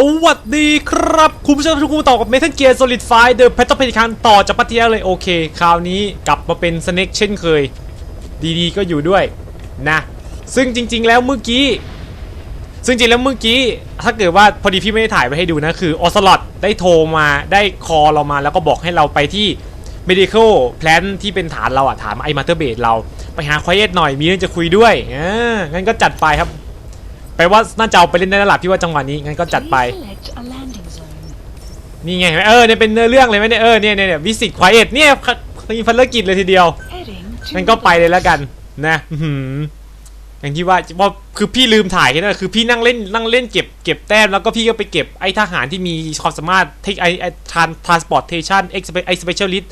สวัสดีครับ คุณผู้ชมทุกคนต่อกับ Metal Gear Solid 5 The Battle p e l i c a n ต่อจากปัทยาเลยโอเค คราวนี้กลับมาเป็น Snake เช่นเคย ดีๆก็อยู่ด้วยนะ ซึ่งจริง ๆ แล้วเมื่อกี้ ซึ่งจริงแล้วเมื่อกี้ ถ้าเกิดว่าพอดีพี่ไม่ได้ถ่ายไว้ให้ดูนะ คือออสลอดได้โทรมาได้คอเรามาแล้วก็บอกให้เราไปที่ medical plan ที่เป็นฐานเราอะฐานไอมาเตอร์เบสเราไปหาควายเอทหน่อยมีเรื่องจะคุยด้วยอ่างั้นก็จัดไปครับ แปลว่าน่าจะเอาไปเล่นได้แล้วล่ะพี่ว่าจังหวะนี้งั้นก็จัดไป นี่ไงเห็นไหมเออเนี่ยเป็นเนื้อเรื่องเลยไหมเนี่ยเออเนี่ยเนี่ยวิสิตควายเอทเนี่ยมีภารกิจเลยทีเดียวงั้นก็ไปเลยแล้วกันนะอย่างที่ว่าว่าคือพี่ลืมถ่ายแค่นั้นคือพี่นั่งเล่นนั่งเล่นเก็บเก็บแต้มแล้วก็พี่ก็ไปเก็บไอ้ทหารที่มีความสามารถเทคไอไอทรานทรานสปอร์ตเทชันเอ็กซ์ไอสเปเชียลิส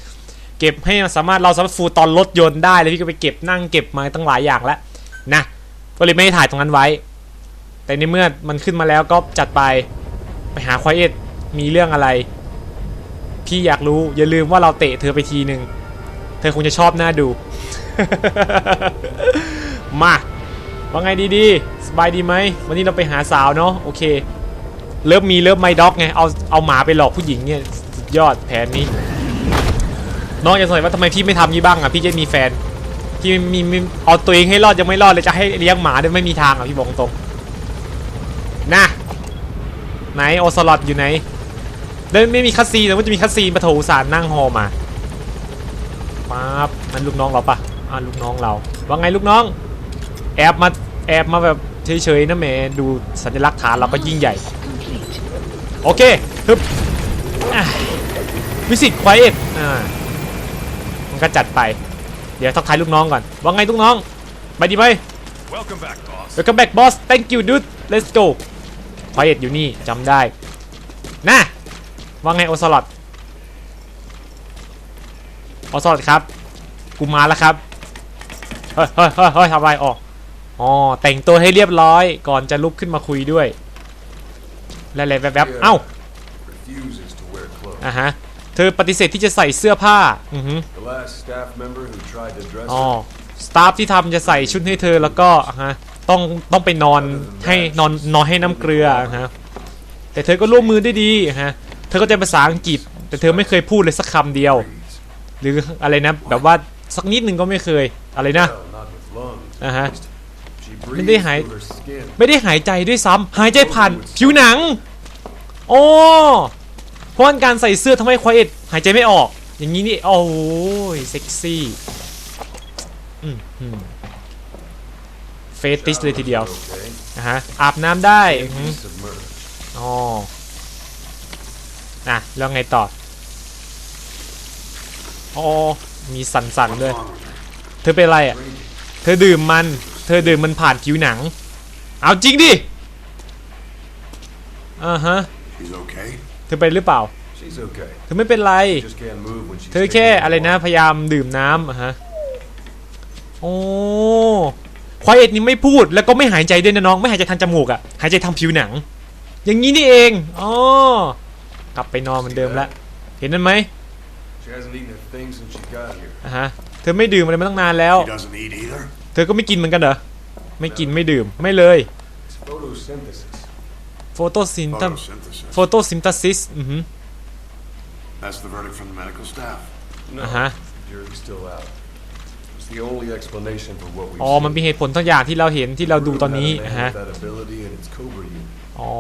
เก็บให้สามารถเราสามารถฟูลตอนรถยนต์ได้แล้วพี่ก็ไปเก็บนั่งเก็บมาตั้งหลายอย่างแล้วนะก็เลยไม่ได้ถ่ายตรงนั้นไว้ แต่ในเมื่อมันขึ้นมาแล้วก็จัดไปไปหาควายเอทมีเรื่องอะไร พี่อยากรู้อย่าลืมว่าเราเตะเธอไปทีหนึ่งเธอคงจะชอบหน้าดู มาว่าไงดีๆสบายดีไหมวันนี้เราไปหาสาวเนาะโอเค เริ่มมีเริ่มไม่ด็อกไงเอาเอาหมาไปหลอกผู้หญิงเนี่ยสุดยอดแผนนี้ น้องจะสงสัยว่าทำไมพี่ไม่ทำนี้บ้างอะพี่จะมีแฟนพี่มีมีเอาตัวเองให้รอดยังไม่รอดเลยจะให้เลี้ยงหมาด้วยไม่มีทางอะพี่บอกตรง ไหนโอสลอตอยู่ไหนเดินไม่มีคัสซีนแต่ว่าจะมีคัสซีนปะโถอุตสารนั่งฮอมาปั๊บนั่นลูกน้องเราปะอ่าลูกน้องเรา ว่าไงลูกน้อง แอบมาแอบมาแบบเฉยๆนะแหมดูสัญลักษณ์ฐานเราก็ยิ่งใหญ่ complete. โอเคฮึบอะวิสิตควายเอ็ดอ่ามันก็จัดไป เดี๋ยวทักทายลูกน้องก่อน ว่าไงลูกน้อง ไปดีไหม Welcome back, boss. Welcome back boss thank you dude let's go ควายเอ็ดอยู่นี่จำได้นะว่าไงโอซอลอดโอซอลอดครับ กูมาแล้วครับ เฮ้ยเฮ้ยเฮ้ยเฮ้ยทำอะไรออกอ๋อแต่งตัวให้เรียบร้อย ก่อนจะลุกขึ้นมาคุยด้วย แล้วอะไรแวบๆเอ้าอะฮะเธอปฏิเสธที่จะใส่เสื้อผ้า อือฮึอ๋อ สตาฟที่ทำจะใส่ชุดให้เธอแล้วก็ฮะ ต้องต้องไปนอนให้นอนนอนให้น้ำเกลืออะฮะแต่เธอก็ร่วมมือได้ดีอะฮะเธอก็จะภาษาอังกฤษ แต่เธอไม่เคยพูดเลยสักคำเดียว breathes. หรืออะไรนะแบบว่าสักนิดหนึ่งก็ไม่เคยอะไรนะ Well, not with lungs. Uh huh. She Bên breathes đây Hải- through her skin. ไม่ได้หายใจด้วยซ้ำหายใจผ่านผิวหนังโอ้เพราะว่าการใส่เสื้อทำให้ควายเอ็ดหายใจไม่ออก อย่างนี้นี่โอ้ยเซ็กซี่อืม อืมเฟติสเลยทีเดียว Okay. นะฮะอาบน้ำได้อือหือ Be submerged. อ๋อนะแล้วไงต่ออ๋อมีสันๆด้วย เธอเป็นอะไรอะ เธอดื่มมัน เธอดื่มมันผ่านผิวหนัง เอาจริงดิอ่าฮะ She's okay. เธอเป็นหรือเปล่า She's okay. เธอไม่เป็นไร Just can't move when she's เธอแค่ taking อะไรนะ blood. พยายามดื่มน้ำอะฮะ โอ้ ควายเอ็ดนี่ไม่พูดแล้วก็ไม่หายใจด้วยนะน้องไม่หายใจทางจมูกอะหายใจทางผิวหนัง อย่างนี้นี่เองอ๋อกลับไปนอนเหมือนเดิมแล้วเห็นนั่นไหม She hasn't eaten a thing since she got here. อะฮะเธอไม่ดื่มอะไรมาตั้งนานแล้ว She doesn't eat either. เธอก็ไม่กินเหมือนกันเหรอไม่กินไม่ดื่มไม่เลย It's photosynthesis. โฟโตซินตัม Photosynthesis. โฟโตซินทซิสอือฮึ That's the verdict from It's the only explanation for what we've อ๋อ มันมีเหตุผลทั้งอย่างที่เราเห็นที่เราดูตอนนี้ Proven อะ that a ฮะ man with that ability and its Cobra unit. อ๋อ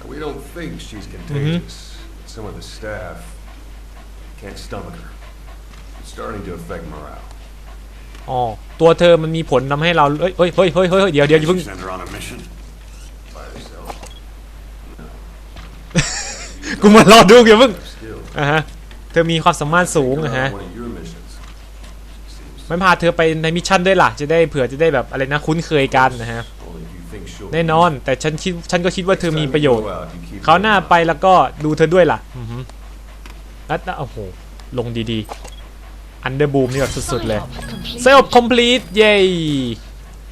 Now, we don't think she's Mm-hmm. contagious. but Some of the staff can't stomach her. It's starting to affect morale. อ๋อ ตัวเธอมันมีผลทำให้เราเอ้ยเฮ้ยเฮ้ยเฮ้ยเฮ้ยเดี๋ยวเดี๋ยวอย่า Did เพิ่ง she send her on a mission? By herself. กูมารอดูอย่าเพิ่ง Still. อะฮะ เธอมีความสามารถสูง Take her นะ on ฮะ one of your missions. Seems ไม่พาเธอไปในมิชชั่นด้วยล่ะ จะได้เผื่อจะได้แบบอะไรนะคุ้นเคยกันนะฮะแน่นอน แต่ฉันคิดฉันก็คิดว่าเธอมีประโยชน์เขาหน้าไปแล้วก็ดูเธอด้วยล่ะอือฮึแล้วโอ้โหลงดีๆอันเดอร์บูมนี่แบบสุดๆเลยเซลคอมพลีทเย้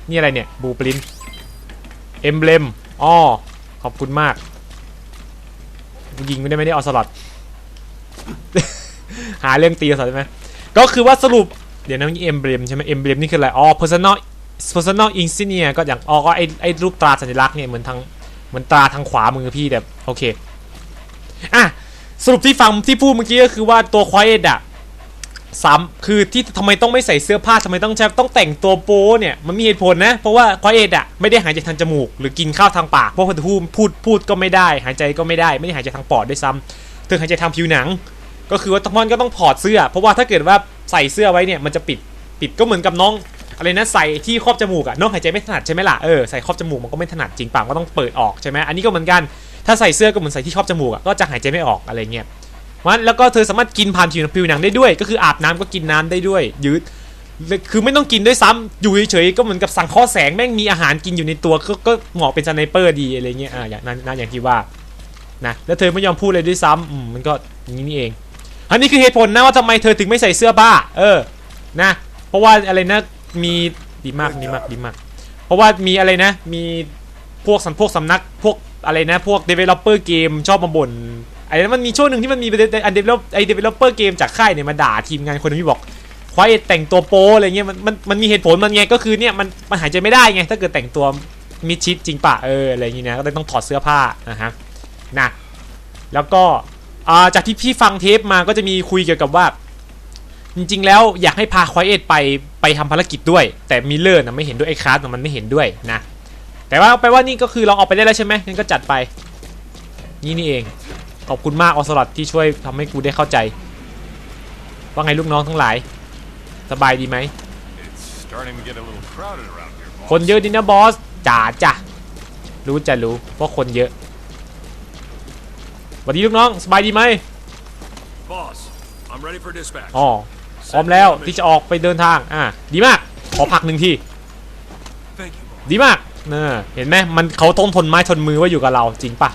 นี่อะไรเนี่ยบูปรินเอมเบลมอ๋อขอบคุณมากยิงไม่ได้ไม่ได้เอสล็อตหาเรื่องตีสล็อตใช่ไหมก็คือว่าสรุป เดี๋ยวนะนี่เอ็มเบลมใช่ไหมเอ็มเบลมนี่คืออะไร อ๋อ personal personal insignia ก็อย่าง อ๋อ ก็ไอไอรูปตราสัญลักษณ์เนี่ยเหมือนทางเหมือนตราทางขวามือพี่แต่โอเค อะ สรุปที่ฟังที่พูดเมื่อกี้ก็คือว่าตัวควายเอ็ดอะซ้ำคือที่ทำไมต้องไม่ใส่เสื้อผ้าทำไมต้องใช้ต้องแต่งตัวโป๊เนี่ยมันมีเหตุผลนะ เพราะว่าควายเอ็ดอะไม่ได้หายใจทางจมูก หรือกินข้าวทางปากเพราะคนพูดพูดพูดก็ไม่ได้ หายใจก็ไม่ได้ ไม่ได้หายใจทางปอดด้วยซ้ำเธอหายใจทางผิวหนัง ก็คือว่าตอนก็ต้องถอดเสื้อ เพราะว่าถ้าเกิดว่าใส่เสื้อไว้เนี่ยมันจะปิดปิดก็เหมือนกับน้องอะไรนะใส่ที่ครอบจมูกอะน้องหายใจไม่ถนัดใช่ไหมล่ะเออใส่ครอบจมูกมันก็ไม่ถนัดจริงปากก็ต้องเปิดออกใช่ไหมอันนี้ก็เหมือนกันถ้าใส่เสื้อก็เหมือนใส่ที่ครอบจมูกอะก็จะหายใจไม่ออกอะไรเงี้ยมันแล้วก็เธอสามารถกินผ่านผิวผิวหนังได้ด้วย ก็คืออาบน้ำก็กินน้ำได้ด้วยยืดคือไม่ต้องกินด้วยซ้ำอยู่เฉยๆก็เหมือนกับสั่งข้อแสงแม่งมีอาหารกินอยู่ในตัวก็ก็เหมาะเป็นสไนเปอร์ดีอะไรเงี้ยอ่าอย่างนั้นอย่างที่ว่านะแล้วเธอไม่ยอมพูดเลยด้วยซ้ำมันก็อย่างนี้นี่เอง อันนี้คือเหตุผลนะว่าทำไมเธอถึงไม่ใส่เสื้อผ้า เออ นะ เพราะว่าอะไรนะ มีดีมากดีมากดีมาก เพราะว่ามีอะไรนะ มีพวกสันพวกสำนักพวกอะไรนะ พวก developer เกมชอบมาบ่นไอ้นั้นมันมีช่วงหนึ่งที่มันมีอัน develop ไอ้ developer เกมจากค่ายเนี่ยมาด่าทีมงานคนนึงที่บอกควายแต่งตัวโป๊อะไรเงี้ยมันมันมันมีเหตุผลมันไงก็คือเนี่ยมันมันหายใจไม่ได้ไงถ้าเกิดแต่งตัวมิดชิดจริงปะเอออะไรอย่างงี้นะก็เลยต้องถอดเสื้อผ้านะฮะนะแล้วก็ จากที่พี่ฟังเทปมาก็จะมีคุยเกี่ยวกับว่า จริงๆแล้วอยากให้พาควายเอ็ดไปไปทำภารกิจด้วย แต่มิเลอร์นะไม่เห็นด้วยไอ้คลาสนะมันไม่เห็นด้วยนะ แต่ว่าเอาไปว่านี่ก็คือเราเอาไปได้แล้วใช่ไหมงั้นก็จัดไป นี่นี่เอง ขอบคุณมากออสลอดที่ช่วยทำให้กูได้เข้าใจ ว่าไงลูกน้องทั้งหลาย สบายดีไหมคนเยอะดีนะบอสจ๋าจ้ะรู้จะรู้ว่าคนเยอะ วัสดีลูกน้องสบายดีไหม Boss, I'm ready for dispatch. อ๋อพร้อมแล้วที่จะออกไปเดินทางอะดีมากขอพักหนึ่งที Thank you, boss. ดีมากเนอะเห็นไหมมันเขาต้องทนไม้ทนมือว่าอยู่กับเราจริงปะ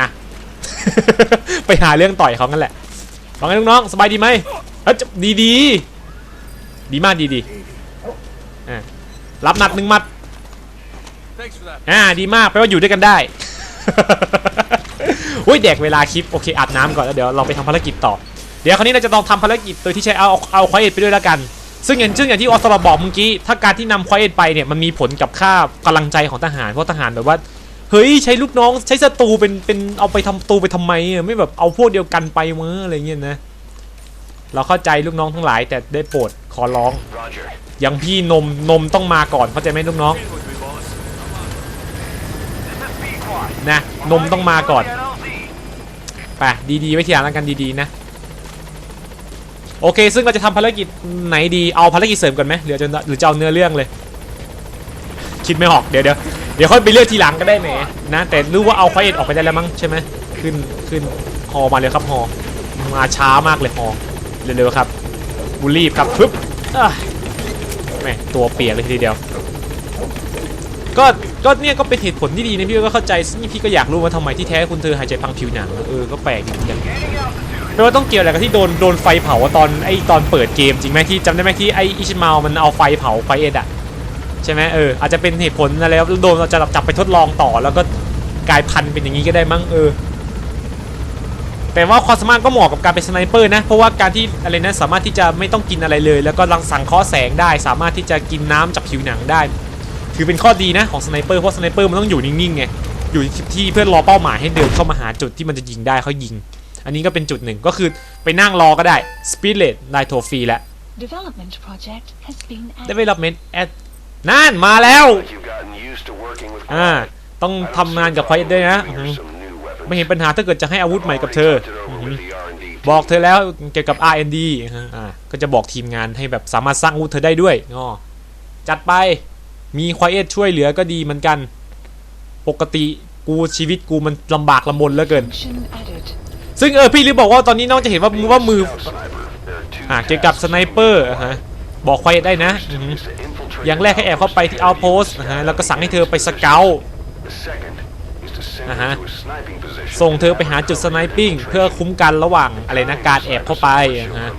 นะ ไปหาเรื่องต่อยเขางั้นแหละว่าไงน้องๆสบายดีไหมเอ้ยจะดีดีดีมากดีดีอะรับหนัดหนึ่งหมัด Thanks for that. อ่าดีมากแปลว่าอยู่ด้วยกันได้ อุ้ยแดกเวลาคลิปโอเคอาบน้ำก่อนแล้วเดี๋ยวเราไปทำภารกิจต่อ เดี๋ยวคราวนี้เราจะต้องทำภารกิจโดยที่ใช้เอาเอาควายเอ็ดไปด้วยแล้วกัน ซึ่งอย่างซึ่งอย่างที่ออสตรบอกเมื่อกี้ถ้าการที่นำควายเอ็ดไปเนี่ยมันมีผลกับค่ากำลังใจของทหารเพราะทหารแบบว่าเฮ้ยใช้ลูกน้องใช้ศัตรูเป็นเป็นเอาไปทำตูไปทำไมอะไม่แบบเอาพวกเดียวกันไปมั้งอะไรเงี้ยนะเราเข้าใจลูกน้องทั้งหลาย แต่ได้โปรดขอร้องอย่างพี่นมนมต้องมาก่อนเข้าใจไหมลูกน้องนะนมต้องมาก่อน ไปดีๆไว้ทีหลังแล้วกันดีๆนะ โอเค ซึ่งเราจะทำภารกิจไหนดีเอาภารกิจเสริมก่อนไหมหรือจะหรือจะเอาเนื้อเรื่องเลย คิดไม่ออกเดี๋ยวเดี๋ยวเดี๋ยวค่อยไปเลือกทีหลังก็ได้แหมนะแต่รู้ว่าเอาไฟเอ็ดออกไปได้แล้วมั้งใช่ไหมขึ้นขึ้นฮอมาเลยครับฮอมาช้ามากเลยฮอเร็วๆครับบูรีบครับปึ๊บแม่ตัวเปียกเลยทีเดียว ก็ก็เนี่ยก็เป็นเหตุผลที่ดีนะพี่ก็เข้าใจซึ่พี่ก็อยากรู้ว่าทำไมที่แท้คุณเธอหายใจพังผิวหนังเออก็แปลกดีเหมือนกันแปลว่าต้องเกี่ยวอะไรกับที่โดนโดนไฟเผาตอนไอตอนเปิดเกมจริงไหมที่จำได้ไหมที่ไออิชิมามันเอาไฟเผาไฟเอ็ดอะใช่ไหมเอออาจจะเป็นเหตุผลอะไรแล้วโดนเราจะจับไปทดลองต่อแล้วก็กลายพันธุ์เป็นอย่างนี้ก็ได้มั้งเออแต่ว่าความสามารถก็เหมาะกับการเป็นสไนเปอร์นะ เพราะว่าการที่อะไรนะสามารถที่จะไม่ต้องกินอะไรเลย แล้วก็รังสังเคราะห์แสงได้ สามารถที่จะกินน้ำจากผิวหนังได้ ถือเป็นข้อดีนะของสไนเปอร์เพราะสไนเปอร์มันต้องอยู่นิ่งๆไงอยู่ที่เพื่อรอเป้าหมายให้เดินเข้ามาหาจุดที่มันจะยิงได้เขายิง อันนี้ก็เป็นจุดหนึ่งก็คือไปนั่งรอก็ได้ Speed Rate ได้โทฟรีแล้ว Development project has been added. Development at นั่นมาแล้ว You've gotten used to working with อ่าต้องทำงานกับไฟด้วยนะอือ Here's หือ some new weapons. ไม่เห็นปัญหาถ้าเกิดจะให้อาวุธใหม่กับเธอ Already talked it อือ over หือ with the R&D บอกเธอแล้วเกี่ยวกับ R&D อ่าฮะอ่าก็จะบอกทีมงานให้แบบสามารถสร้างอาวุธเธอได้ด้วยอ๋อจัดไป มีควายเอทช่วยเหลือก็ดีเหมือนกัน ปกติกูชีวิตกูมันลำบากลำบนเหลือเกิน ซึ่งเออพี่ลืมบอกว่าตอนนี้น้องจะเห็นว่ามือว่ามืออ่าเกี่ยวกับสไนเปอร์ฮะบอกควายได้นะ อย่างแรกให้แอบเข้าไปที่เอาโพสนะฮะแล้วก็สั่งให้เธอไปสเกล The second is to send Uh-huh. her to a sniping position. ส่งเธอไปหาจุดสไนปิ้งเพื่อคุ้มกันระหว่างอะไรนะการแอบเข้าไป What อะฮะ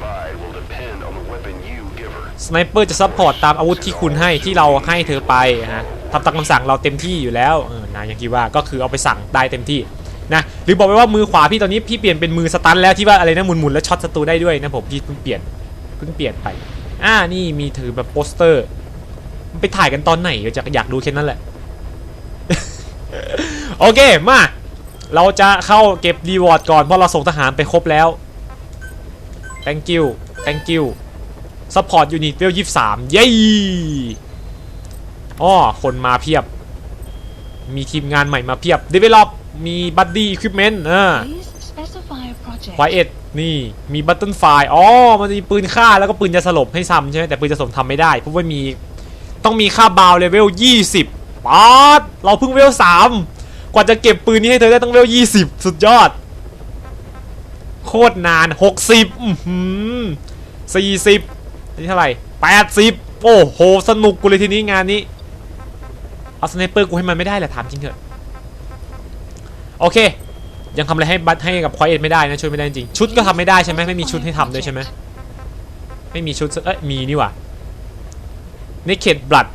สไนเปอร์จะซัพพอร์ตตามอาวุธที่คุณให้ที่เราให้เธอไปฮะทำตามคำสั่งเราเต็มที่อยู่แล้วเออนะอย่างที่ว่าก็คือเอาไปสั่งได้เต็มที่นะหรือบอกไปว่ามือขวาพี่ตอนนี้พี่เปลี่ยนเป็นมือสตันแล้วที่ว่าอะไรนะหมุนๆแล้วช็อตศัตรูได้ด้วยนะผมพี่เพิ่งเปลี่ยนเพิ่งเปลี่ยนไปอ่านี่มีถือแบบโปสเตอร์มันไปถ่ายกันตอนไหนจะอยากดูแค่นั้นแหละโอเคมาเราจะเข้าเก็บรีวอร์ดก่อนเพราะเราส่งทหารไปครบแล้ว thank you thank you support unit เวลยี่สามเย้อ้อคนมาเพียบ มีทีมงานใหม่มาเพียบ develop มี buddy equipment อ่า Please specify a project. ไฟเอ็ดนี่มีบัตเทิลไฟอ๋อมันจะมีปืนฆ่าแล้วก็ปืนจะสลบให้ซ้ำใช่ไหมแต่ปืนจะสลบทำไม่ได้เพราะว่ามีต้องมีค่าบาวเลเวล20ป๊าดเราเพิ่งเวล3กว่าจะเก็บปืนนี้ให้เธอได้ต้องเวล20สุดยอด โคตรนาน60อือหือ40 นี่เท่าไหร่80โอ้โห สนุกกูเลยทีนี้งานนี้ เอาสไนเปอร์กูให้มันไม่ได้แหละถามจริงเถอะ โอเค ยังทำอะไรให้บัตให้กับควายเอ็ดไม่ได้นะช่วยไม่ได้จริง ชุดก็ทำไม่ได้ใช่ไหมไม่มีชุดให้ทำด้วยใช่ไหมไม่มีชุด เอ้ยมีนี่หว่าเนเ d ดบลัด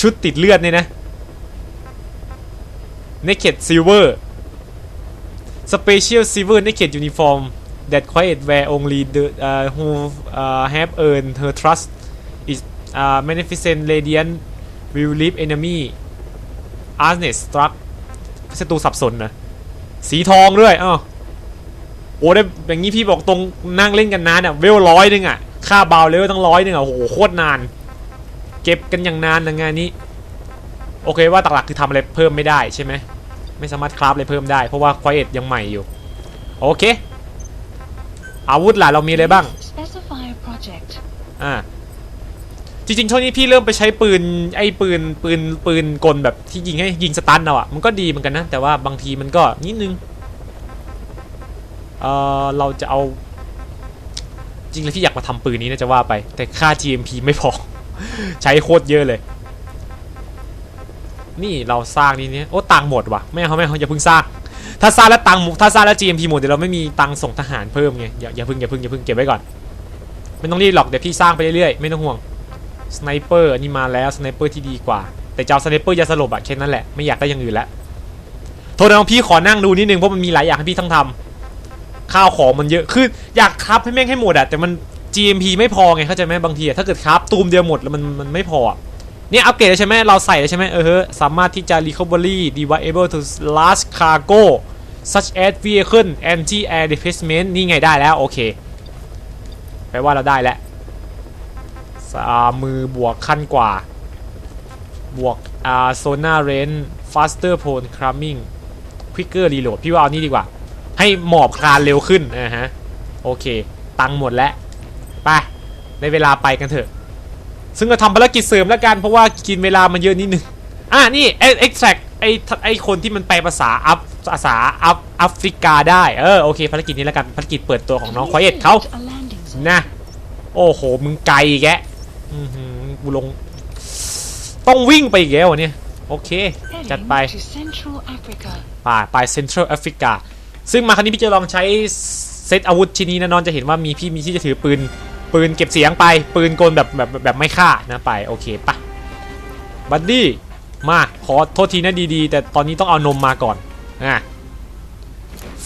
ชุดติดเลือดเนี่ยนะเน d ดซิลเวอร์ special silver naked uniform that quiet wear only the uh, who uh, have earned her trust is uh, magnificent radiant will leave enemy honest struck ศัตรูสับสนนะสีทองด้วยอ้าวโอ้ได้อย่างนี้พี่บอกตรงนั่งเล่นกันนานอะเวลร้อยนึงอะค่าเบาเลเวลตั้งร้อยนึงอะโอ้โหโคตรนาน เก็บกันอย่างนานนะงานนี้ โอเคว่าหลักคือทำอะไรเพิ่มไม่ได้ใช่ไหมไม่สามารถคราฟอะไรเพิ่มได้เพราะว่าควายเอ็ดยังใหม่อยู่ โอเค อาวุธล่ะเรามีอะไรบ้าง Specify a project. อ่า จริงๆช่วงนี้พี่เริ่มไปใช้ปืนไอ้ปืนปืนปืนกลแบบที่ยิงให้ยิงสตันเอาอะมันก็ดีเหมือนกันนะ แต่ว่าบางทีมันก็นิดนึง เออเราจะเอา จริงแล้วพี่อยากมาทำปืนนี้นะจะว่าไป แต่ค่า GMP ไม่พอ ใช้โคตรเยอะเลย นี่เราสร้างนี่เนี่ยโอ้ตังค์หมดว่ะไม่เอาไม่เอาอย่าเพิ่งสร้าง ถ้าสร้างแล้วตังค์ถ้าสร้างแล้ว GMP หมดเดี๋ยวเราไม่มีตังค์ส่งทหารเพิ่มไงอย่าอย่าเพิ่งอย่าเพิ่งอย่าเพิ่งเก็บไว้ก่อน ไม่ต้องรีบหรอกเดี๋ยวพี่สร้างไปเรื่อยๆไม่ต้องห่วงสไนเปอร์อันนี้มาแล้วสไนเปอร์ที่ดีกว่า แต่เจะเอาสไนเปอร์ยาสลบอะแค่นั้นแหละไม่อยากได้อย่างอื่นแล้วโทษนะน้องพี่ขอนั่งดูนิดนึงเพราะมันมีหลายอย่างให้พี่ต้องทำข้าวของมันเยอะคืออยากครับให้แม่งให้หมดอะแต่มัน GMP ไม่พอไงเข้าใจไหมบางทีอะถ้าเกิดครับตูมเดียวหมดแล้วมันมันไม่พออะ เนี่ยอัปเกรดแล้วใช่ไหมเราใส่แล้วใช่ไหมเออเฮ้สามารถที่จะ recovery deviable to large cargo such as vehicle anti air defense นี่ไงได้แล้ว โอเคแปลว่าเราได้แล้วสามือบวกขั้นกว่า บวกอ่าโซน่าเรน faster prone climbing quicker reload พี่ว่าเอานี่ดีกว่า ให้หมอบคลานเร็วขึ้นนะฮะ โอเค ตังหมดแล้ว ไป ในเวลาไปกันเถอะ ซึ่งเราทำภารกิจเสริมแล้วกันเพราะว่ากินเวลามันเยอะนิดนึงอะนี่ extract ไอไอคนที่มันแปภาษาอัฟภาษาอัฟแอฟริกาได้เออโอเคภารกิจนี้แล้วกันภารกิจเปิดตัวของน้องควายเอ็ดเขานะโอ้โหมึงไกลแกอือหือกูลง ต้องวิ่งไปอีกแล้วเนี่ยโอเค จัดไป to Central Africa. ป่าไปเซ็นทรัลแอฟริกาซึ่งมาครั้งนี้พี่จะลองใช้เซตอาวุธชิ้นนี้นะน้องจะเห็นว่ามีพี่มีที่จะถือปืน ปืนเก็บเสียงไป ปืนกลแบบแบบแบบไม่ฆ่านะไปโอเคปะบัดดี้มาขอโทษทีนะดีๆ แต่ตอนนี้ต้องเอานมมาก่อนนะ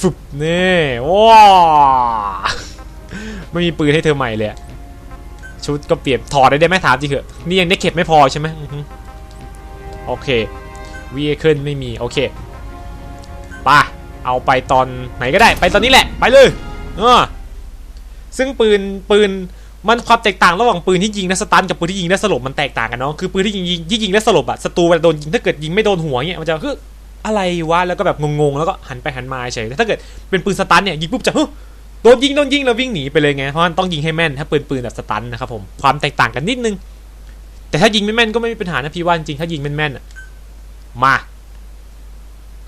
ฟึบนี่ว้าไม่มีปืนให้เธอใหม่เลยชุดก็เปลี่ยนถอดได้ได้ไหมถามจริงเหอะนี่ยังได้เก็บไม่พอใช่ไหมโอเควีเคิลไม่มีโอเคไป่ะเอาไปตอนไหนก็ได้ ไปตอนนี้แหละ ไปเลยเออ ซึ่งปืนปืนมันความแตกต่างระหว่างปืนที่ยิงและสตันกับปืนที่ยิงและสลบมันแตกต่างกันเนาะคือปืนที่ยิงยิงที่ยิงและสลบอะศัตรูเวลาโดนยิงถ้าเกิดยิงไม่โดนหัวเงี้ยมันจะคืออะไรวะแล้วก็แบบงงๆแล้วก็หันไปหันมาเฉยแต่ถ้าเกิดเป็นปืนสตันเนี่ยยิงปุ๊บจะฮึโดนยิงโดนยิงแล้ววิ่งหนีไปเลยไงเพราะมันต้องยิงให้แม่นถ้าปืนปืนแบบสตันนะครับผมความแตกต่างกันนิดนึง แต่ถ้ายิงไม่แม่นก็ไม่มีปัญหานะพี่ว่าจริงถ้ายิงแม่นๆมา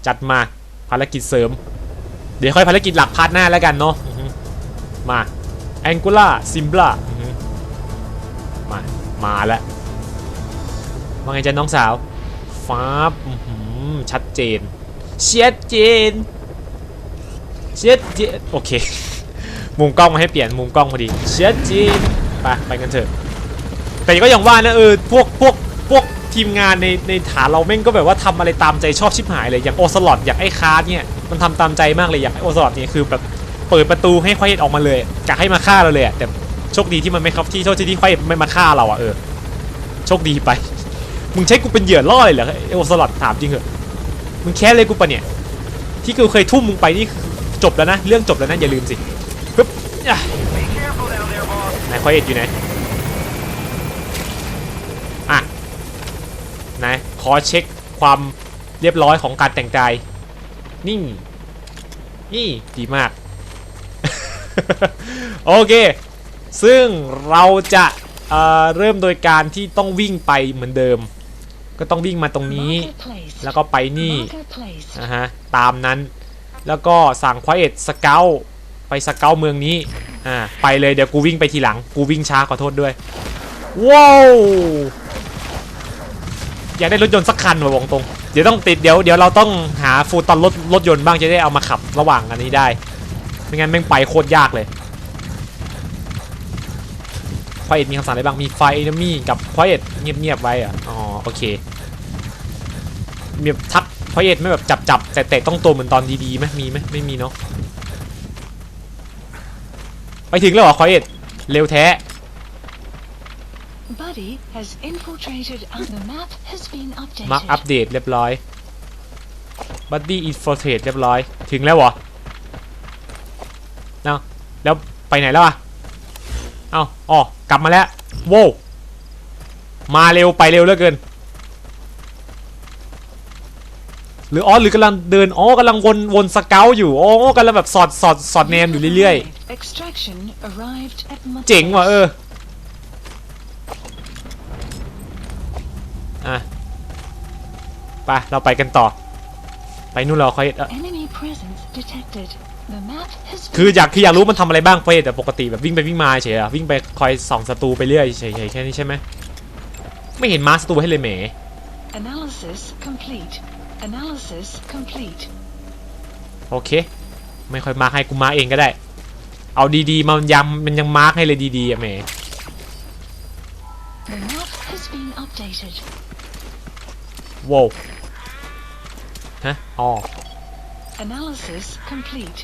จัดมาภารกิจเสริม เดี๋ยวค่อยภารกิจหลักพาร์ทหน้าแล้วกันเนาะมา แองกูล่าซิมบลามา มาแล้วว่าไงจ๊ะน้องสาวฟ้าบอื้อหือชัดเจนชัดเจนชัดเจนโอเค มุมกล้องมาให้เปลี่ยนมุมกล้องพอดีชัดเจนไปไปกันเถอะ แต่ก็อย่างว่านะเออพวกพวกพวกทีมงานในในฐานเราแม่งก็แบบว่าทำอะไรตามใจชอบชิบหายเลยอย่างโอสลอดอย่างไอ้คาร์ดเนี่ยมันทำตามใจมากเลยอย่างไอ้โอสลอดเนี่ยคือแบบเปิดประตูให้ควายเอ็ดออกมาเลยกะให้มาฆ่าเราเลยอะแต่โชคดีที่มันไม่ครับที่โชคดีที่ควายเอ็ดไม่มาฆ่าเราอะเออโชคดีไป มึงใช้กูเป็นเหยื่อล่อเลยเหรอไอ้โอสลอดถามจริงเหอะมึงแค้นเลยกูปะเนี่ย ที่กูเคยทุ่มมึงไปนี่จบแล้วนะ เรื่องจบแล้วนะอย่าลืมสิปึ๊บไหนคอยเอ็ดอยู่ไหนอะไหนขอเช็คความเรียบร้อยของการแต่งกายนี่ นี่ดีมาก โอเค ซึ่งเราจะเอ่อเริ่มโดยการที่ต้องวิ่งไปเหมือนเดิม ก็ต้องวิ่งมาตรงนี้ Marker placed. แล้วก็ไปนี่ Marker placed. นะฮะตามนั้น แล้วก็สั่งควายเอ็ดสเกลไปสเกลเมืองนี้อ่าไปเลยเดี๋ยวกูวิ่งไปทีหลัง กูวิ่งช้าขอโทษด้วยว้าวอยากได้รถยนต์สักคันว่ะบอกตรง เดี๋ยวต้องติดเดี๋ยวเดี๋ยวเราต้องหาฟูลตอนรถรถยนต์บ้างจะได้เอามาขับระหว่างอันนี้ได้ ไม่งั้นแม่งไปโคตรยากเลยควายเอ็ดมีคำสั่งอะไรบ้าง มีไฟเอนมี่กับควายเอ็ดเงียบๆไว้อะอ๋อ โอเคมีแบบทักพระเอ็ดไม่แบบจับจับแต่แต่ต้องตัวเหมือนตอนดีๆไหมมีไหมไม่มีเนาะ ไปถึงแล้วเหรอคอยเอ็ดเร็วแท้ Buddy has infiltrated and the map has been มาร์ก updated. อัปเดตเรียบร้อยบัดดี้อินฟ t เทรดเรียบร้อย ถึงแล้วเหรอเนาะ แล้วไปไหนแล้วอะเอ้าอ๋อกลับมาแล้วโว้มาเร็วไปเร็วเหลือเกิน หรืออ๋อหรือกำลังเดินอ๋อกำลังวนวนสเกลอยู่อ๋อกำลังแบบสอดสอดสอดแนมอยู่เรื่อยๆ Extraction arrived at ๆเจ๋งว่ะเอออะไปเราไปกันต่อ ไปนู่นเราค่อย เอ่อ Enemy presence detected. The map has คืออยากคืออยากรู้มันทำอะไรบ้างเฟยแต่ปกติแบบวิ่งไปวิ่งมาเฉยอะวิ่งไปคอยส่องศัตรูไปเรื่อยเฉยๆแค่นี้ใช่ไหมไม่เห็นมาร์คศัตรูให้เลยแหม Analysis complete. Analysis complete. โอเค ไม่ค่อยมาร์คให้กูมาร์คเองก็ได้ เอาดีๆ มันยังมันยังมาร์คให้เลยดีๆอะแหม The map has been updated. ว้าวฮะอ๋อ Analysis complete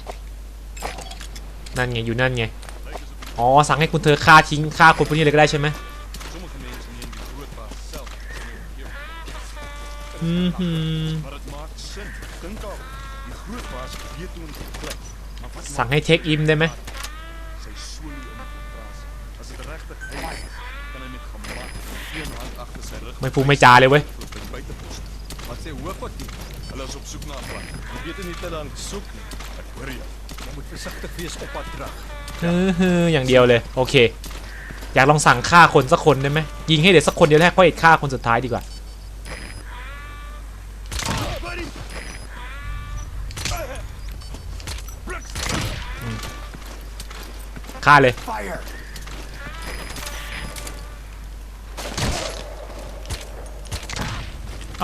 นั่นไงอยู่นั่นไง อ๋อ สั่งให้คุณเธอฆ่าทิ้งฆ่าคนพวกนี้เลยก็ได้ใช่ไหมสั่งให้เทคอิมได้ไหมไม่พูดไม่จาเลยเว้ย vir by buitepos. Wat sê hoor wat die? Hulle is op soek na 'n plan. Jy weet nie te lank soek nie. Ek hoor jou. Jy moet versigtig wees op pad terug. ฮือๆอย่างเดียวเลย โอเค อยากลองสั่งฆ่าคนสักคนได้ไหมยิงให้เดี๋ยวสักคนเดียวแรกค่อยฆ่าคนสุดท้ายดีกว่าอืมฆ่าเลย Fire!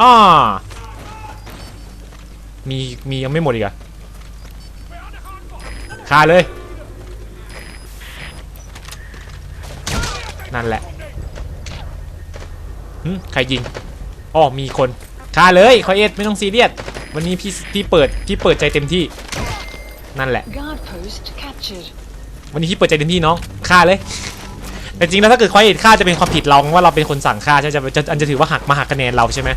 อ่ามีมียังไม่หมดอีกอะฆ่าเลย นั่นแหละหึใครยิงอ๋อมีคนฆ่าเลยคอยเอ็ดไม่ต้องซีเรียสวันนี้พี่พี่เปิดพี่เปิดใจเต็มที่ นั่นแหละ Guard post captured. วันนี้พี่เปิดใจเต็มที่น้องฆ่าเลย แต่จริงแล้วถ้าเกิดคอยเอ็ดฆ่าจะเป็นความผิดเราว่าเราเป็นคนสั่งฆ่าใช่จะจะอันจะถือว่าหักมาหักคะแนนเราใช่ไหม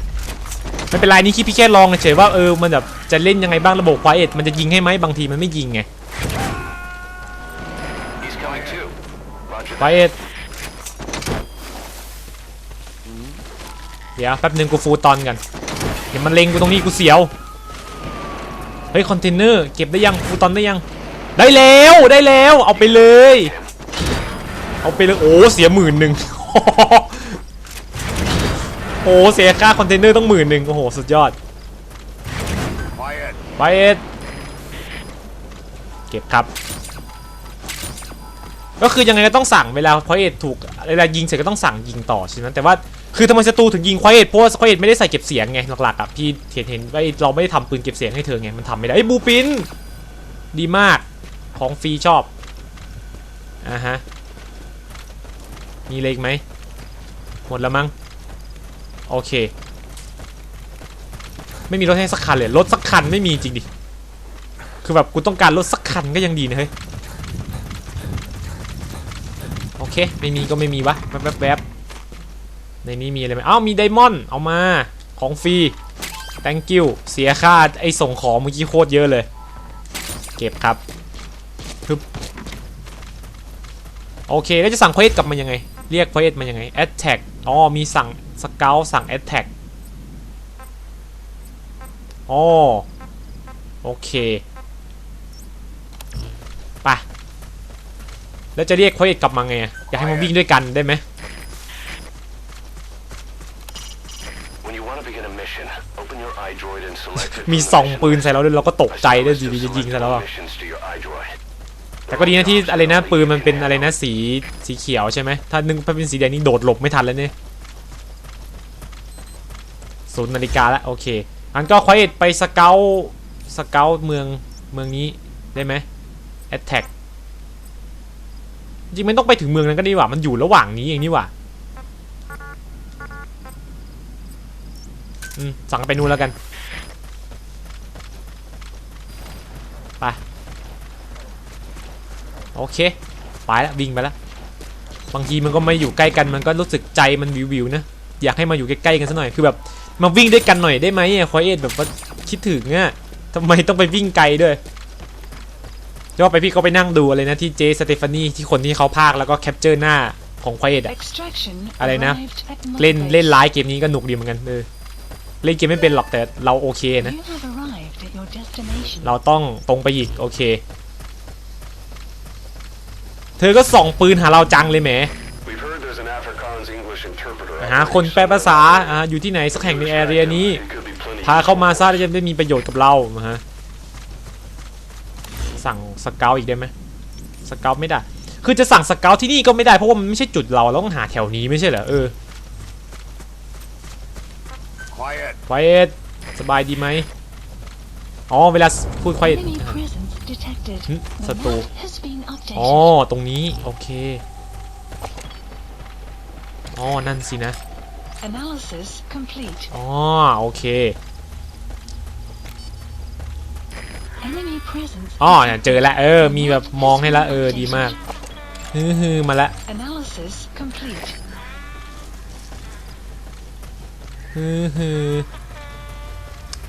ไม่เป็นไรนี่คิดพี่แค่ลองเฉยว่าเออมันแบบจะเล่นยังไงบ้างระบบควายเอ็ดมันจะยิงให้ไหมบางทีมันไม่ยิงไงควายเอ็ดเดี๋ยวแป๊บหนึงกูฟูลตอนกันเดี๋ยวมันเล็งกูตรงนี้กูเสียวเฮ้ยคอนเทนเนอร์เก็บได้ยังฟูลตอนได้ยัง ได้แล้วได้แล้วเอาไปเลย เอาไปเลยโอ้เสียหมื่นหนึ่งโอ้เสียค่าคอนเทนเนอร์ต้องหมื่นหนึ่งโอ้โหสุดยอดไปเอ็ดเก็บครับ ก็คือยังไงก็ต้องสั่งเวลาควายเอ็ดถูกเวลายิงเสร็จก็ต้องสั่งยิงต่อใช่ไหมแต่ว่าคือทำไมศัตรูถึงยิงควายเอ็ดเพราะว่าควายเอ็ดไม่ได้ใส่เก็บเสียงไงหลักๆอะพี่เห็นเห็นว่าเราไม่ได้ทำปืนเก็บเสียงให้เธอไงมันทำไม่ได้ไอ้บูปินดีมากของฟรีชอบอ่าฮะ มีอะไรอีกไหม หมดแล้วมั้ง โอเค ไม่มีรถให้สักคันเลย รถสักคันไม่มีจริงดิ คือแบบกูต้องการรถสักคันก็ยังดีนะเฮ้ย โอเค ไม่มีก็ไม่มีวะ แวบแวบแวบในนี้มีอะไรไหมอ้าวมีไดมอนด์เอามา ของฟรี thank you เสียค่าไอส่งของเมื่อกี้โคตรเยอะเลย เก็บครับฮึบโอเค แล้วจะสั่งเควสกลับมันยังไง เรียกเควสมันยังไง attack อ๋อมีสั่งสเกลสั่ง attack อ๋อโอเคไปแล้วจะเรียกเควสกลับมาไงอะอยากให้มันวิ่งด้วยกันได้ไหม When you want to begin a mission, open your iDroid and select it มี from the ส่อง mission ปืน list. ใส่เราด้วยเราก็ตก I ใจด้วย suggest ดี you ๆจะยิง select ใส่แล้ว all อะ แต่ก็ดีนะที่อะไรนะปืนมันเป็นอะไรนะสีสีเขียวใช่ไหมถ้านึงถ้าเป็นสีแดงนี่โดดหลบไม่ทันแล้วเนี่ยศูนย์นาฬิกาแล้วโอเคอันก็ควายไปสเกลสเกลเมืองเมืองนี้ได้ไหมแอตแทกจริงไมันต้องไปถึงเมืองนั้นก็ดีว่ามันอยู่ระหว่างนี้เองนี่ว่าสั่งไปนู่นแล้วกันไป โอเค ไปแล้ววิ่งไปแล้ว บางทีมันก็ไม่อยู่ใกล้กันมันก็รู้สึกใจมันวิววิวๆนะ อยากให้มาอยู่ใกล้ๆกันสักหน่อย คือแบบมาวิ่งด้วยกันหน่อยได้ไหมคอยเอ็ดแบบว่าคิดถึงอะทำไมต้องไปวิ่งไกลด้วยจะว่าไปพี่ก็ไปนั่งดูอะไรนะที่เจสเตฟานีที่คนที่เขาพากย์แล้วก็แคปเจอร์หน้าของควายเอ็ดอะ Extraction อะไรนะ arrived at เล่น Mother เล่น Base. ร้ายเกมนี้ก็หนุกดีเหมือนกันเออเล่นเกมไม่เป็นหรอกแต่เราโอเคนะ You have arrived at your destination. เราต้องตรงไปอีกโอเค เธอก็ส่องปืนหาเราจังเลยแหม We've heard there's an Afrikaans English interpreter. หาคนแปลภาษาอ่าอยู่ที่ไหนสักแห่งในแอเรียนี้ It could be plenty พาเข้ามาซะแล้วจะได้มีประโยชน์กับเรานะฮะสั่งสเกลอีกได้ไหมสเกลไม่ได้ คือจะสั่งสเกลที่นี่ก็ไม่ได้เพราะว่ามันไม่ใช่จุดเราเราต้องหาแถวนี้ไม่ใช่เหรอเออ Quiet. ไวทสบายดีไหมอ๋อเวลาพูดไวท Enemy presence detected. Hmm, The satu. map has been updated. อ๋อตรงนี้ โอเคอ๋อนั่นสินะ Analysis complete. อ๋อโอเค Enemy presence. อ๋อเนี่ยเจอแล้วเออ มีแบบมองให้แล้วเออดีมากฮือฮือมาละ Analysis complete. ฮือฮือ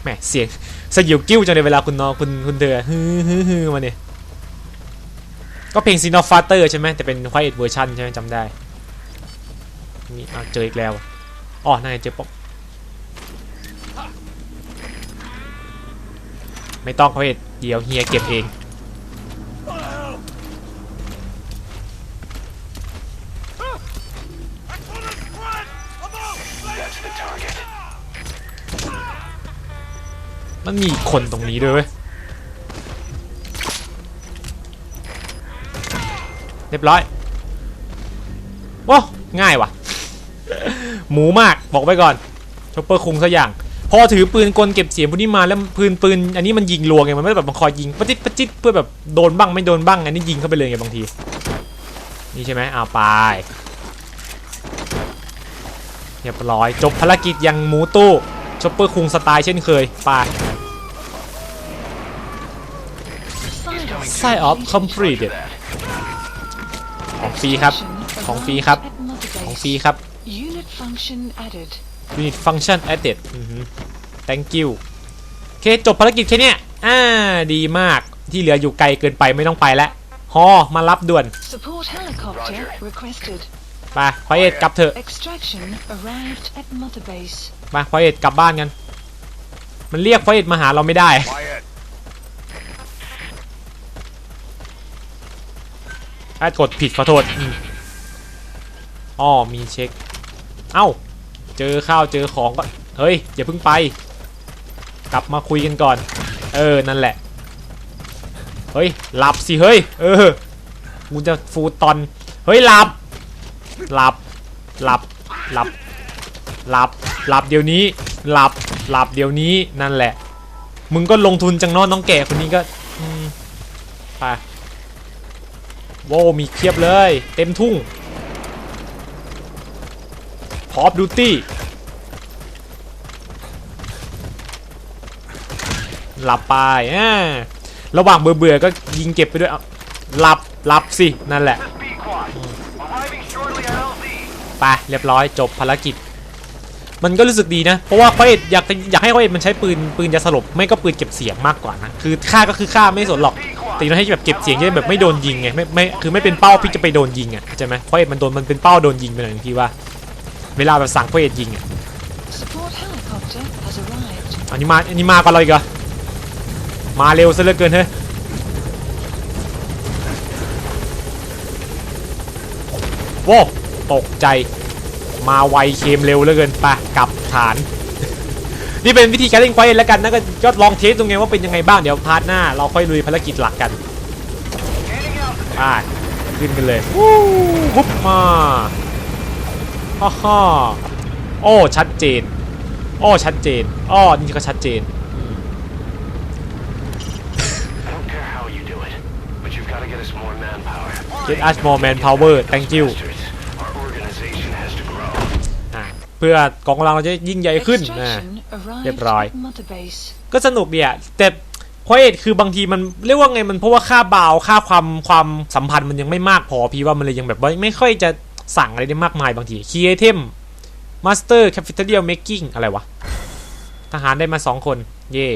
แหมเสียง สยิวกิ้วจังเลยเวลาคุณนอนคุณคุณเดือฮือฮือฮือมาเนี่ยก็เพลงซีนอฟฟาเตอร์ใช่ไหมแต่เป็นควายเอ็ดเวอร์ชันใช่ไหมจำได้นี่อะเจออีกแล้วอ๋อนั่นไงเจอป๊อปไม่ต้องควายเอ็ดเดี๋ยวเฮียเก็บเอง มันมีคนตรงนี้ด้วยเว้ยเรียบร้อยว้าง่ายว่ะ หมูมากบอกไปก่อนชอปเปอร์คุงสักอย่าง พอถือปืนกลเก็บเสียงพวกนี้มาแล้วปืนปืนอันนี้มันยิงรัวไงมันไม่แบบมันคอยยิงปะจิตปะจิตเพื่อแบบโดนบ้างไม่โดนบ้างอันนี้ยิงเข้าไปเลยไงบางที นี่ใช่ไหมเอาไปเรียบร้อยจบภารกิจยังหมูตู้ชอปเปอร์คุงสไตล์เช่นเคยไป Sign off completed ของฟรีครับ ของฟรีครับ ของฟรีครับ Unit function added. unit function added อือหือ thank you โอเค จบภารกิจแค่เนี้ยอ่า ดีมาก ที่เหลืออยู่ไกลเกินไปไม่ต้องไปแล้วฮอมารับด่วน Support helicopter Roger. requested. ไปควายเอ็ดกลับเถอะ Extraction arrived at Mother Base. ไปควายเอ็ดกลับบ้านกัน มันเรียกควายเอ็ดมาหาเราไม่ได้ Quiet. ถ้ากดผิดขอโทษอืมอ๋อมีเช็ค เอ้า เจอข้าวเจอของก็ เฮ้ยอย่าเพิ่งไป กลับมาคุยกันก่อน เออ นั่นแหละ เฮ้ย หลับสิเฮ้ย เออกูจะฟูตอน เฮ้ย หลับ หลับ หลับ หลับ หลับ หลับเดี๋ยวนี้ หลับ หลับเดี๋ยวนี้ นั่นแหละ มึงก็ลงทุนจังเนอนน้องแก่คนนี้ก็อืมไป โว้วมีเพียบเลย เต็มทุ่งพอ f ดูตี้หลับไปอ่าระหว่างเบื่อๆก็ยิงเก็บไปด้วยหลับหลับสิ นั่นแหละ ไป เรียบร้อยจบภารกิจ มันก็รู้สึกดีนะ เพราะว่าเขาเอ็ดอยากอยากให้เขาเอ็ดมันใช้ปืนปืนยาสลบ ไม่ก็ปืนเก็บเสียงมากกว่านะ คือฆ่าก็คือฆ่าไม่สนหรอก ต่เราให้แบบเก็บเสียงจะได้แบบไม่โดนยิงไงไม่ไม่คือไม่เป็นเป้าพี่จะไปโดนยิงอะเข้าใจไหมเพราะเอ็ดมันโดนมันเป็นเป้าโดนยิงไปหน่อยพี่ว่า เวลาแบบสั่งเพราะเอ็ดยิงอะอันนี้มาอันนี้มาก่อนเราอีกเหรอมาเร็วซะเหลือเกินเฮ้ยโว้ตกใจมาไวเคมเร็วเหลือเกินไปกลับฐาน นี่เป็นวิธีการเล่นควายแล้วกันนะก็ก็ลองเทสตรงไงว่าเป็นยังไงบ้างเดี๋ยวพาร์ทหน้า เราค่อยลุยภารกิจหลักกันอ่าขึ้นกันเลยวู้วุบมาฮ่าฮ่าโอ้ชัดเจนอ้อชัดเจนอ้อนี่ก็ชัดเจน I don't care how you do it, but you've got to get us more manpower. get us more manpower thank you เพื่อกองกำลังเราจะยิ่งใหญ่ขึ้นนะ Extraction arrived Đẹp rồi. at Mother Base. ก็สนุกดีอะแต่ควเอทคือบางทีมันเรียกว่าไงมันเพราะว่าค่าบาวค่าความความสัมพันธ์มันยังไม่มากพอพี่ว่ามันเลยยังแบบว่าไม่ค่อยจะสั่งอะไรได้มากมายบางทีคีเอเทมมาสเตอร์แคปิตอลเดียลเมคกิ้งอะไรวะ ทหารได้มาสองคน เย่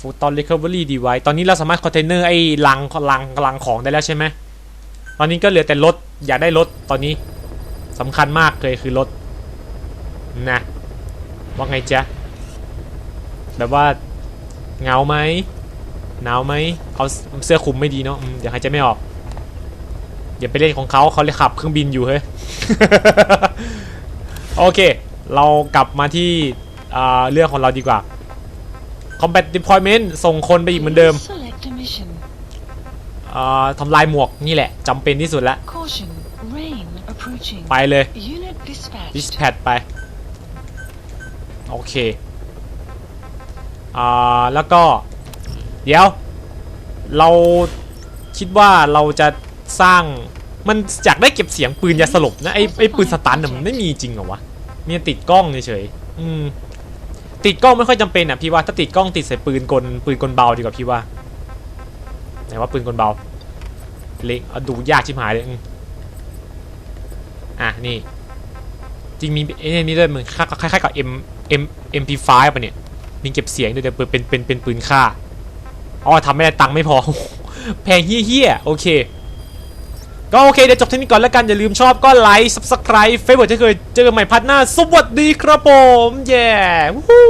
ฟูตอนรีคอเวอรี่ดีไว้ตอนนี้เราสามารถคอนเทนเนอร์ไอ้ลังลังลังของได้แล้วใช่ไหมตอนนี้ก็เหลือแต่รถอยากได้รถตอนนี้ สำคัญมากเลยคือรถนะว่าไงจ๊ะแบบว่าเหงาไหมหนาวไหมเอาเสื้อคลุมไม่ดีเนาะอืมเดี๋ยวหายใจไม่ออกอย่าไปเล่นของเขาเขาเลยขับเครื่องบินอยู่เฮ้ยโอเค เรากลับมาที่อ่าเรื่องของเราดีกว่า combat deployment ส่งคนไปอีกเหมือนเดิม Select a mission. อ่าทำลายหมวกนี่แหละจำเป็นที่สุดละ Caution, rain approaching. ไปเลย Unit dispatched. dispatch ไป โอเค อ่า แล้วก็ เดี๋ยว เราคิดว่าเราจะสร้างมันอยากได้เก็บเสียงปืนยาสลบนะ ไอ้ไอ้ปืนสตันน่ะมันไม่มีจริงเหรอวะเนี่ยติดกล้องเฉยๆอืมติดกล้องไม่ค่อยจำเป็นอะพี่ว่าถ้าติดกล้องติดใส่ปืนกลปืนกลเบาดีกว่าพี่ว่าไหนว่าปืนกลเบาเล็งเอาดูยากชิบหายเลย อะนี่ จริงมีไอ้นี่ด้วยมึงคล้ายๆกับ M M MP5 ป่ะเนี่ยมีเก็บเสียงด้วยแต่เป็นเป็นเป็นเป็นปืนฆ่าอ๋อทำไม่ได้ตังค์ไม่พอ แพงเฮี้ยๆโอเค ก็โอเค เดี๋ยวจบเท่นี้ก่อนแล้วกัน อย่าลืมชอบก็ไลค์ subscribe เฟซบุ๊กจะเคยเจอกันใหม่พัดหน้า สวัสดีครับผม แย่วู้